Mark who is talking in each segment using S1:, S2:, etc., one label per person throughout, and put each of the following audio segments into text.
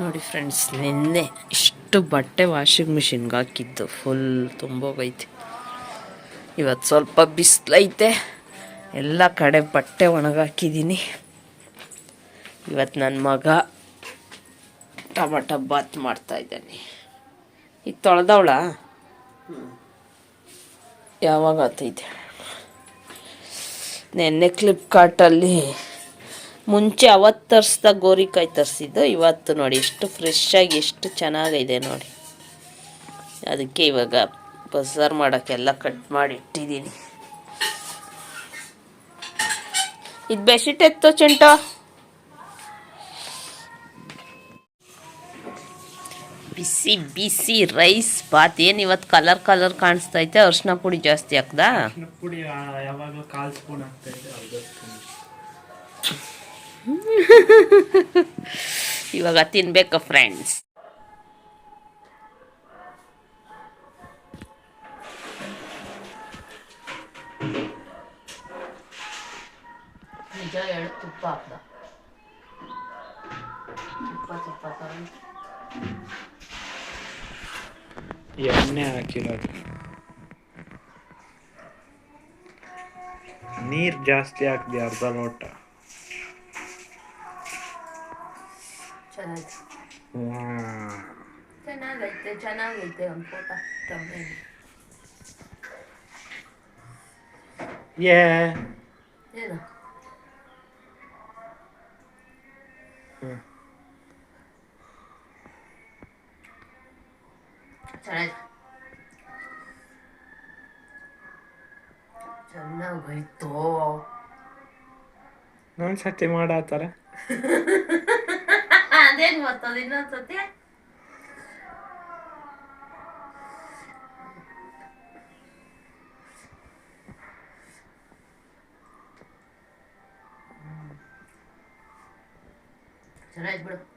S1: ನೋಡಿ ಫ್ರೆಂಡ್ಸ್ ನಿನ್ನೆ ಇಷ್ಟು ಬಟ್ಟೆ ವಾಷಿಂಗ್ ಮಿಷಿನ್ಗೆ ಹಾಕಿದ್ದು. ಫುಲ್ ತುಂಬೋಗೈತೆ ಇವತ್ತು ಸ್ವಲ್ಪ ಬಿಸಿಲೈತೆ ಎಲ್ಲ ಕಡೆ ಬಟ್ಟೆ ಒಣಗಾಕಿದ್ದೀನಿ ಇವತ್ತು ನನ್ನ ಮಗ ಟಮಾಟ ಬಾತ್ ಮಾಡ್ತಾ ಇದ್ದಾನೆ. ಈಗ ತೊಳೆದವಳ? ಯಾವಾಗ ಆತೈತೆ? ನೆನ್ನೆ ಫ್ಲಿಪ್ಕಾರ್ಟಲ್ಲಿ ಮುಂಚೆ ಅವತ್ತು ತರಿಸ್ದಾಗ ಗೋರಿಕಾಯಿ ತರಿಸಿದ್ದು, ಇವತ್ತು ನೋಡಿ ಎಷ್ಟು ಫ್ರೆಶ್ ಆಗಿ ಎಷ್ಟು ಚೆನ್ನಾಗಿದೆ ನೋಡಿ. ಅದಕ್ಕೆ ಇವಾಗ ಬಸ್ಸಾರು ಮಾಡೋಕ್ಕೆಲ್ಲ ಕಟ್ ಮಾಡಿ ಇಟ್ಟಿದ್ದೀನಿ. ಇದು ಬೆಡ್ಶೀಟ್ ಎತ್ತೋ ಚಂಟ? ಬಿಸಿ ಬಿಸಿ ರೈಸ್ ಬಾತ್. ಏನು ಇವತ್ತು ಕಲರ್ ಕಲರ್ ಕಾಣಿಸ್ತಾ ಐತೆ? ಅರ್ಶಿನ ಪುಡಿ ಜಾಸ್ತಿ ಹಾಕ್ದಾ?
S2: ಪುಡಿ ಯಾವಾಗಲೂ ಕಾಲ್ ಸ್ಪೂನ್ ಹಾಕ್ತಾ
S1: ಇವಾಗ ತಿನ್ಬೇಕು ಫ್ರೆಂಡ್ಸ್ ನಿಜ ಹೇಳು ತುಪ್ಪ ಹಾಕ್ದ. ತುಪ್ಪ ತುಪ್ಪ ತಗೊಂಡು
S2: ಎಣ್ಣೆ ಹಾಕಿರೋದು. ನೀರ್ ಜಾಸ್ತಿ ಹಾಕಿದೆ ಅರ್ಧ ಲೋಟ
S1: ಚೆನ್ನಾಗಿ
S2: ವಾ.
S1: ಚೆನ್ನಾಗೈತೆ ಚೆನ್ನಾಗೈತೆ ಒಂದು ಫೋಟೋ
S2: ಏ
S1: ಏನು. ಚೆನ್ನಾಗಿ ಚೆನ್ನಾಗೋಯ್ತು
S2: ಸತಿ ಮಾಡಾತಾರ
S1: Ande el motodino total. Será el bro.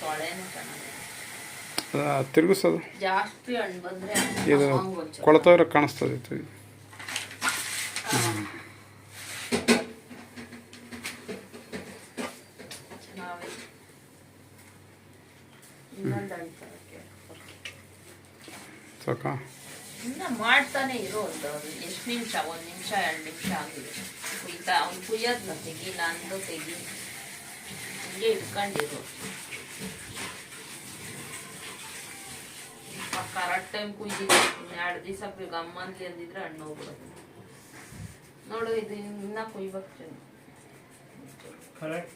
S1: ಸೊಳೆನೂ ಚೆನ್ನಾಗೈತೆ
S3: ತಿರುಗಿಸೋದು.
S1: ಜಾಸ್ತಿ ಹಣ್ಣು ಬಂದ್ರೆ
S3: ಇದು. ಕೊಳತವ್ರ ಕಾಣಿಸ್ತದೆ. ಸಾಕಾ
S1: ಇನ್ನ ಮಾಡ್ತಾನೆ ಇರೋ ಅಂತ ಎಷ್ಟು ನಿಮಿಷ? ಒಂದ್ ನಿಮಿಷ ಎರಡು ನಿಮಿಷ ಆಗಿದೆ. ಕುಯ್ತಾ ಅವ್ನು ಕುಯ್ಯೋದ್ನ ತೆಗಿ ನಂದು ತೆಗಿ. ಹಿಂಗೆ ಇಟ್ಕೊಂಡಿರು. ಕರೆಕ್ಟ್ ಟೈಮ್ ಕುಯ್ದಿದ್ದೆ ಎರಡು ದಿವಸ ಗಮ್ಮಂದ್ಲಿ ಅಂದಿದ್ರೆ ಹಣ್ಣು ಹೋಗ್ಬಿಡೋದು. ನೋಡು ಇದು ಇನ್ನ ಕುಯ್ಬೇಕು ಚೆನ್ನ
S2: ಕರೆಕ್ಟ್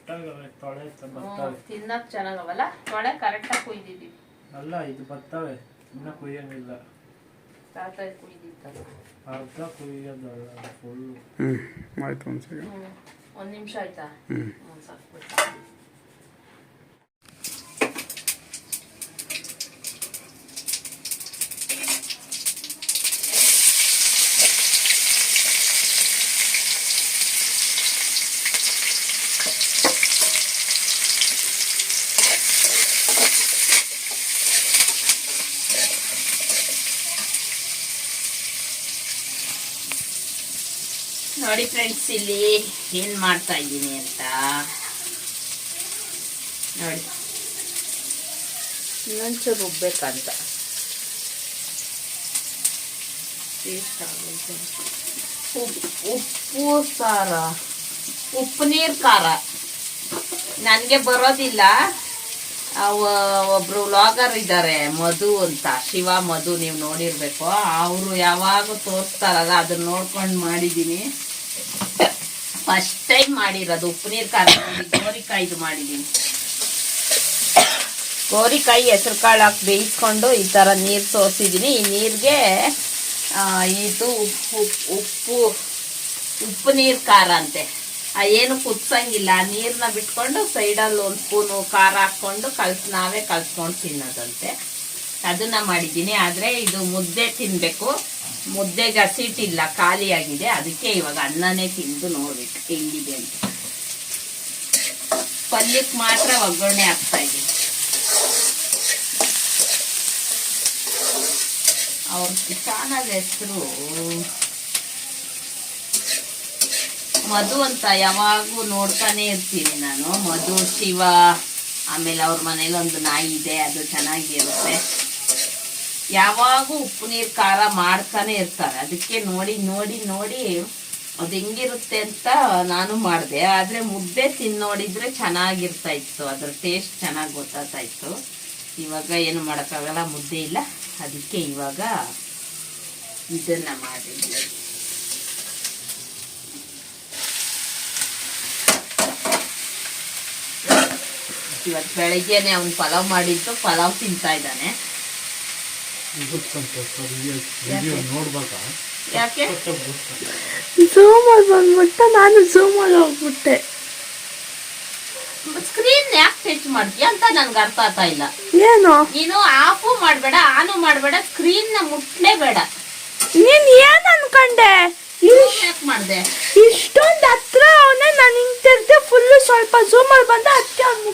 S2: ತೊಳೆ
S1: ಹ್ಮ್,
S2: ಬರ್ತವೆ.
S1: ತಿನ್ನಕ್ ಚೆನ್ನಾಗವಲ್ಲ? ತೊಳೆ ಕರೆಕ್ಟಾಗಿ ಕುಯ್ದಿದ್ದೀವಿ.
S2: ಅಲ್ಲ ಇದು ಬರ್ತವೆ. ಇನ್ನ ಕುಯ್ಯಂಗಿಲ್ಲ.
S1: ತಾತ ಕುಯ್ದಿತ್ತಲ್ಲ
S2: ಅರ್ಧ ಕುಯ್ಯೋದಲ್ಲ ಫುಲ್
S3: ಹ್ಞೂ ಆಯ್ತು ಒಂದು ಸೆಕೆಂಡ್
S1: ಹ್ಮ್ ಒಂದ್ ನಿಮಿಷ ಆಯ್ತಾ?
S3: ಹ್ಞೂ
S1: ಹ್ಮ್ ನೋಡಿ ಫ್ರೆಂಡ್ಸ್ ಇಲ್ಲಿ ಏನ್ ಮಾಡ್ತಾ ಇದ್ದೀನಿ ಅಂತ. ನೋಡಿ. ಇನ್ನೊಂಚೂರು ರುಬ್ಬೇಕಂತ. ಉಪ್ಪು ಖಾರ ಉಪ್ಪು, ನೀರು, ಖಾರ. ನನಗೆ ಬರೋದಿಲ್ಲ. ಒಬ್ರು ವ್ಲಾಗರ್ ಇದ್ದಾರೆ ಮಧು ಅಂತ. ಶಿವ, ಮಧು ನೀವು ನೋಡಿರ್ಬೇಕು. ಅವರು ಯಾವಾಗ ತೋರಿಸ್ತಾರಲ್ಲ, ಅದನ್ನ ನೋಡ್ಕೊಂಡು ಮಾಡಿದ್ದೀನಿ ಫಸ್ಟ್ ಟೈಮ್ ಮಾಡಿರೋದು ಉಪ್ಪು ನೀರು ಖಾರ ಗೋರಿಕಾಯ್ದು ಮಾಡಿದ್ದೀನಿ ಗೋರಿಕಾಯಿ ಹೆಸರು ಕಾಳು ಹಾಕಿ ಬೇಯಿಸ್ಕೊಂಡು ಈ ಥರ ನೀರು ಸೋಸಿದ್ದೀನಿ ಈ ನೀರಿಗೆ ಇದು ಉಪ್ಪು ಉಪ್ಪು ಉಪ್ಪು ನೀರು ಖಾರ ಅಂತೆ. ಏನು ಕುದಿಸಂಗಿಲ್ಲ. ನೀರನ್ನ ಬಿಟ್ಕೊಂಡು ಸೈಡಲ್ಲಿ ಒಂದು ಸ್ಪೂನು ಖಾರ ಹಾಕ್ಕೊಂಡು ಕಲ್ಸ್, ನಾವೇ ಕಲ್ಸ್ಕೊಂಡು ತಿನ್ನೋದಂತೆ. ಅದನ್ನು ಮಾಡಿದ್ದೀನಿ. ಆದರೆ ಇದು ಮುದ್ದೆ ತಿನ್ನಬೇಕು ಮುದ್ದೆಗೆ ಹಸಿಟ್ಟಿಲ್ಲ ಖಾಲಿಯಾಗಿದೆ ಅದಕ್ಕೆ ಇವಾಗ ಅನ್ನನೇ ತಿಂದು ನೋಡ್ಬಿಟ್ಟು ಹೆಂಗಿದೆ ಅಂತ. ಪಲ್ಯಕ್ಕೆ ಮಾತ್ರ ಒಗ್ಗರಣೆ ಹಾಕ್ತಾ ಇದ್ದೀನಿ ಅವ್ರ ಚಾನಲ್ ಹೆಸರು ಮಧು ಅಂತ ಯಾವಾಗೂ ನೋಡ್ತಾನೆ ಇರ್ತೀನಿ ನಾನು. ಮಧು, ಶಿವ, ಆಮೇಲೆ ಅವ್ರ ಮನೇಲಿ ಒಂದು ನಾಯಿ ಇದೆ, ಅದು ಚೆನ್ನಾಗಿರುತ್ತೆ. ಯಾವಾಗೂ ಉಪ್ಪು ನೀರು ಖಾರ ಮಾಡ್ತಾನೆ ಇರ್ತಾರೆ. ಅದಕ್ಕೆ ನೋಡಿ ನೋಡಿ ನೋಡಿ ಅದು ಹೆಂಗಿರುತ್ತೆ ಅಂತ ನಾನು ಮಾಡಿದೆ. ಆದರೆ ಮುದ್ದೆ ತಿಂದು ನೋಡಿದರೆ ಚೆನ್ನಾಗಿರ್ತಾ ಇತ್ತು ಅದ್ರ ಟೇಸ್ಟ್ ಚೆನ್ನಾಗಿ ಗೊತ್ತಾಗ್ತಾ ಇತ್ತು ಇವಾಗ ಏನು ಮಾಡೋಕ್ಕಾಗಲ್ಲ, ಮುದ್ದೆ ಇಲ್ಲ. ಅದಕ್ಕೆ ಇವಾಗ ಇದನ್ನ ಮಾಡಿದ್ವಿ ಇವತ್ತು ಬೆಳಗ್ಗೆನೆ ಅವ್ನು ಪಲಾವ್ ಮಾಡಿದ್ದು ಪಲಾವ್ ತಿಂತಾ ಇದ್ದಾನೆ. ಯಾಕೆ?
S4: ಝೂಮಲ್ಲಿ ಬಂದ್ಬಿಟ್ಟು ನಾನು ಝೂಮಲ್ಲಿ ಹೋಗ್ಬಿಟ್ಟೆ.
S1: ಸ್ಕ್ರೀನ್ ಯಾಕೆ ಟಚ್ ಮಾಡ್ತೀಯ ಅಂತ ನನ್ಗೆ ಅರ್ಥ ಆಗ್ತಾ ಇಲ್ಲ.
S4: ಏನು?
S1: ನೀನು ಆಫು ಮಾಡಬೇಡ ಆನು ಮಾಡಬೇಡ ಸ್ಕ್ರೀನ್ನ ಮುಟ್ಲೇಬೇಡ.
S4: ನೀನ್ ಏನ್ ಅನ್ಕೊಂಡೆ?
S1: ಯಾಕೆ ಮಾಡಿದೆ?
S4: ಇಷ್ಟೊಂದು ಹತ್ರ ಅವನೇ ನಾನು ಹಿಂಗ್ ತೆಗ್ದೆ ಫುಲ್ ಸ್ವಲ್ಪ ಝೂಮಲ್ಲಿ ಬಂದ ಅದಕ್ಕೆ ಅವ್ನ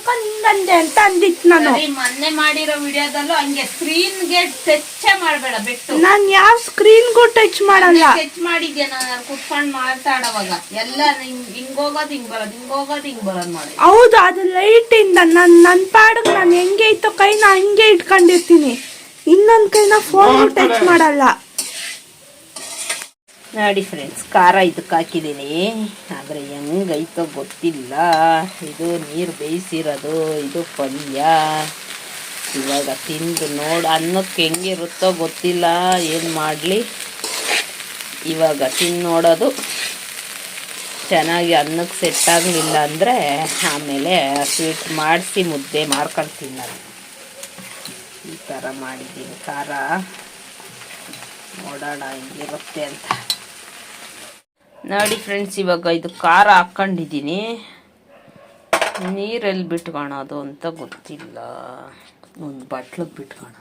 S4: ನಿಂಗಂದೆ ಅಂತ ಅಂದಿತ್ತು ನಾನು.
S1: ಸರಿ ಮೊನ್ನೆ ಮಾಡಿರೋ ವಿಡಿಯೋದಲ್ಲೂ ಹಂಗೆ ಸ್ಕ್ರೀನ್ಗೆ ಟಚ್ ಮಾಡಬೇಡ ಬಿಟ್ಟು.
S4: ನಾನ್ ಯಾವ ಸ್ಕ್ರೀನ್ಗೂ ಟಚ್ ಮಾಡಲ್ಲ.
S1: ಟಚ್ ಮಾಡಿದ್ಯಾ ನಾನು? ಕುತ್ಕೊಂಡು ಮಾತಾಡೋವಾಗ ಎಲ್ಲ ಹಿಂಗ್ ಹೋಗೋದ್ ಹಿಂಗ್ ಬರೋದು ಹಿಂಗೋಗೋದು ಹಿಂಗ್ ಬರೋದು ಮಾಡಿ
S4: ಹೌದು ಅದು ಲೈಟ್ ಇಂದ ನನ್ ನನ್ ಪಾಡ್ ನಾನು ಹೆಂಗೆ ಇತ್ತು ಕೈನ ಹಂಗೆ ಇಟ್ಕೊಂಡಿರ್ತೀನಿ. ಇನ್ನೊಂದ್ ಕೈನ ಫೋನ್ ಟಚ್ ಮಾಡಲ್ಲ.
S1: ನೋಡಿ ಫ್ರೆಂಡ್ಸ್ ಖಾರ ಇದಕ್ಕೆ ಹಾಕಿದ್ದೀನಿ. ಆದರೆ ಹೆಂಗೈತೋ ಗೊತ್ತಿಲ್ಲ. ಇದು ನೀರು ಬೇಯಿಸಿರೋದು, ಇದು ಪಲ್ಯ. ಇವಾಗ ತಿಂದು ನೋಡಿ, ಅನ್ನಕ್ಕೆ ಹೆಂಗಿರುತ್ತೋ ಗೊತ್ತಿಲ್ಲ. ಏನು ಮಾಡಲಿ? ಇವಾಗ ತಿಂದು ನೋಡೋದು. ಚೆನ್ನಾಗಿ ಅನ್ನಕ್ಕೆ ಸೆಟ್ ಆಗಲಿಲ್ಲ ಅಂದರೆ ಆಮೇಲೆ ಸ್ವೀಟ್ ಮಾಡಿಸಿ ಮುದ್ದೆ ಮಾಡ್ಕೊಂಡು ನಾನು. ಈ ಥರ ಮಾಡಿದ್ದೀನಿ. ಖಾರ. ನೋಡೋಣ ಹೆಂಗಿರುತ್ತೆ ಅಂತ. ನೋಡಿ ಫ್ರೆಂಡ್ಸ್ ಇವಾಗ ಇದು ಖಾರ ಹಾಕ್ಕೊಂಡಿದ್ದೀನಿ. ನೀರಲ್ಲಿ ಬಿಟ್ಕೊಳೋದು ಅಂತ ಗೊತ್ತಿಲ್ಲ. ಒಂದು ಬಟ್ಲಿಗೆ ಬಿಟ್ಕೊಳ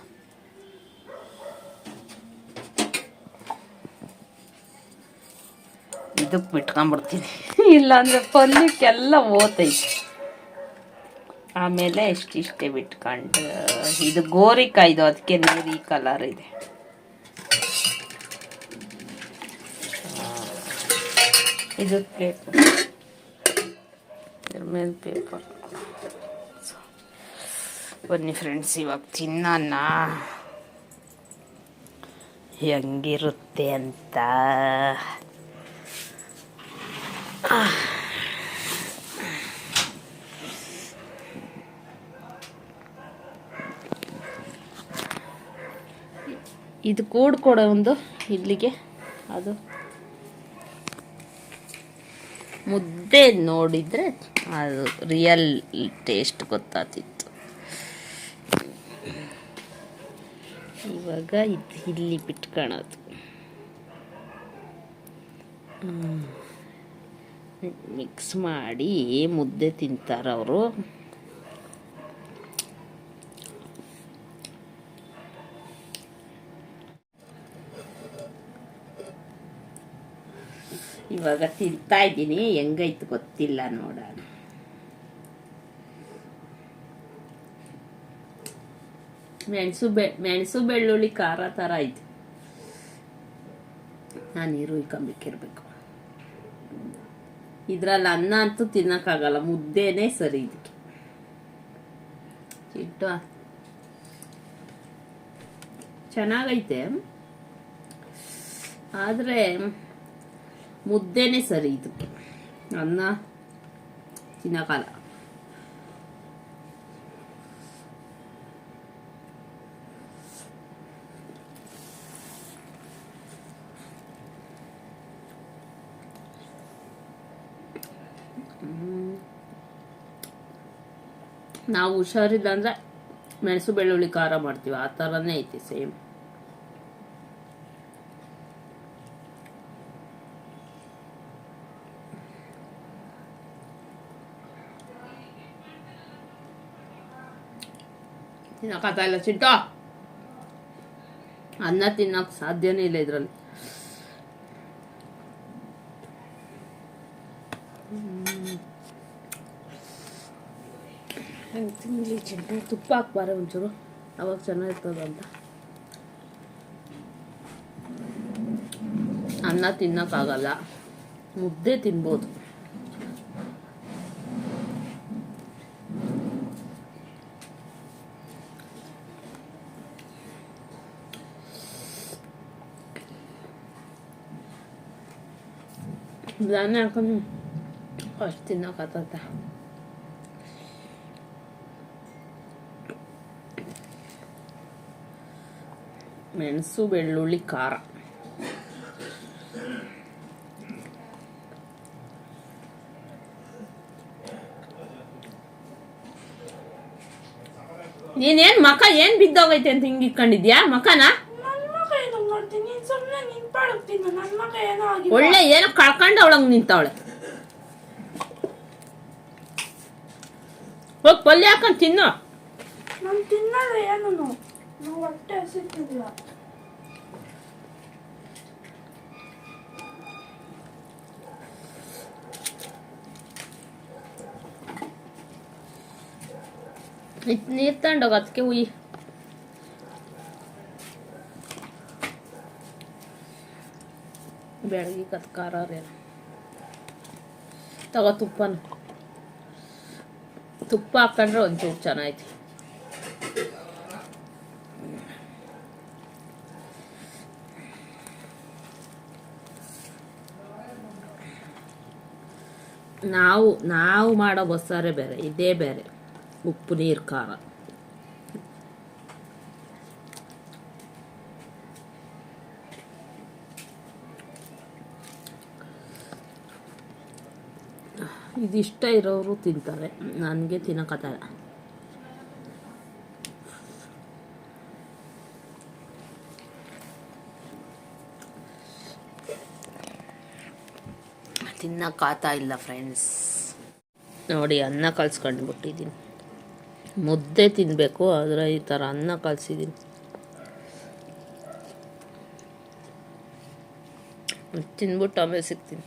S1: ಇದಕ್ಕೆ ಬಿಟ್ಕೊಂಬಿಡ್ತೀನಿ ಇಲ್ಲಾಂದರೆ ಪಲ್ಯಕ್ಕೆಲ್ಲ ಓತೈತೆ ಆಮೇಲೆ ಇಷ್ಟಿಷ್ಟೇ ಬಿಟ್ಕೊಂಡು, ಇದು ಗೋರಿಕಾಯ್ದು, ಅದಕ್ಕೆ ನೀರು ಕಲರ್ ಇದೆ. ಇದು ಪ್ಲೇಟ್ ಇದ್ರ ಮೇಲೆ ಪೇಪರ್ ಬನ್ನಿ ಫ್ರೆಂಡ್ಸ್ ಇವಾಗ ತಿನ್ನೋಣ. ಹೆಂಗಿರುತ್ತೆ ಅಂತ. ಇದು ಕೂಡ್ ಕೊಡೋ ಒಂದು ಇಡ್ಲಿಗೆ. ಅದು ಮುದ್ದೆ ನೋಡಿದರೆ ಅದು ರಿಯಲ್ ಟೇಸ್ಟ್ ಗೊತ್ತಾಗ್ತಿತ್ತು. ಇವಾಗ ಇದು ಇಲ್ಲಿ ಬಿಟ್ಕೊಳೋದು. ಮಿಕ್ಸ್ ಮಾಡಿ ಮುದ್ದೆ ತಿಂತಾರೆ ಇವಾಗ ತಿಂತಾ ಇದ್ದೀನಿ. ಹೆಂಗೈತು ಗೊತ್ತಿಲ್ಲ ನೋಡೋಣ. ಮೆಣಸು ಬೆ, ಮೆಣಸು ಬೆಳ್ಳುಳ್ಳಿ ಖಾರ ಥರ ಐತೆ. ನಾನು ನೀರು ಇಕ್ಕೊಂಬೇಕಿರ್ಬೇಕು ಇದ್ರಲ್ಲಿ ಅನ್ನ ಅಂತೂ ತಿನ್ನೋಕ್ಕಾಗಲ್ಲ. ಮುದ್ದೆನೇ ಸರಿ ಇದಕ್ಕೆ. ಇಟ್ಟು ಚೆನ್ನಾಗೈತೆ. ಆದರೆ ಮುದ್ದೆನೇ ಸರಿ ಇದಕ್ಕೆ. ಅನ್ನ ತಿನ್ನಕಾಲ ನಾವು ಹುಷಾರಿಲ್ಲ ಅಂದ್ರೆ ಮೆಣಸು ಬೆಳ್ಳುಳ್ಳಿ ಖಾರ ಮಾಡ್ತೀವಿ. ಆ ಥರನೇ ಐತಿ ಸೇಮ್ ತಿನ್ನಕ್ಕಾಗ್ತಾ ಇಲ್ಲ ಚಿಟ್ಟು ಅನ್ನ ತಿನ್ನಕ್ ಸಾಧ್ಯನೇ ಇಲ್ಲ ಇದರಲ್ಲಿ. ತಿನ್ನಲಿ ಚಿಂಟು ತುಪ್ಪ ಹಾಕ್ಬಾರ ಒಂಚೂರು. ಅವಾಗ ಚೆನ್ನಾಗಿರ್ತದೆ ಅಂತ. ಅನ್ನ ತಿನ್ನೋಕ್ಕಾಗಲ್ಲ ಮುದ್ದೆ ತಿನ್ಬೋದು. ಧಾನ್ಯ ಹಾಕೊಂಡು ಅಷ್ಟು ತಿನ್ನೋಕ್ಕಾಗ್ತದ ಮೆಣಸು ಬೆಳ್ಳುಳ್ಳಿ ಖಾರ ನೀನೇನ್ ಮಕ ಏನ್ ಬಿದ್ದೋಗೈತೆ ಅಂತ ಹಿಂಗ್ ಇಟ್ಕೊಂಡಿದ್ಯಾ ಮಕನ
S4: ನನ್ನ ಮಗ ಏನೋ ಮಾಡ್ತೀನಿ ನೀನ್ ಸುಮ್ಮನೆ ನಿನ್ ಪಾಡಕ್ ತಿನ್ನು ನನ್ನ ಮಗ ಏನೋ ಆಗಿಲ್ಲ
S1: ಒಳ್ಳೆ ಏನೋ ಕಳ್ಕೊಂಡು ಅವಳಂಗ್ ನಿಂತವಳೆ. ಹೋಗ್ ಪಲ್ಯ ಹಾಕೊಂಡ್ ತಿನ್ನು.
S4: ನಾನು ತಿನ್ನಲ್ಲ ಏನು? ನಾವು ಹೊಟ್ಟೆ ಹಸಿತಿಲ್ಲ.
S1: ಇದ್ ನೀರ್ ತಗೊಂಡೋಗ ಅದಕ್ಕೆ ಉಯ್. ಬೆಳಗ್ಗೆ ಕತ್ ಖಾರ ತಗೋ ತುಪ್ಪನ. ತುಪ್ಪ ಹಾಕೊಂಡ್ರೆ ಒಂಚೂರು ಚೆನ್ನಾಗೈತಿ. ನಾವು ನಾವು ಮಾಡೋ ಬಸ್ಸಾರೇ ಬೇರೆ, ಇದೇ ಬೇರೆ. ಉಪ್ಪು, ನೀರು, ಖಾರ. ಇದಿಷ್ಟ ಇರೋರು ತಿಂತಾರೆ. ನನಗೆ ತಿನ್ನಕತ್ತಲ್ಲ. ತಿನ್ನೋಕ್ಕಾಗ್ತಾ ಇಲ್ಲ ಫ್ರೆಂಡ್ಸ್ ನೋಡಿ ಅನ್ನ ಕಲ್ಸ್ಕೊಂಡು ಬಿಟ್ಟಿದ್ದೀನಿ ಮುದ್ದೆ ತಿನ್ನಬೇಕು ಆದರೆ ಈ ಥರ ಅನ್ನ ಕಲ್ಸಿದ್ದೀನಿ ತಿನ್ಬಿಟ್ಟು ಆಮೇಲೆ ಸಿಗ್ತೀನಿ.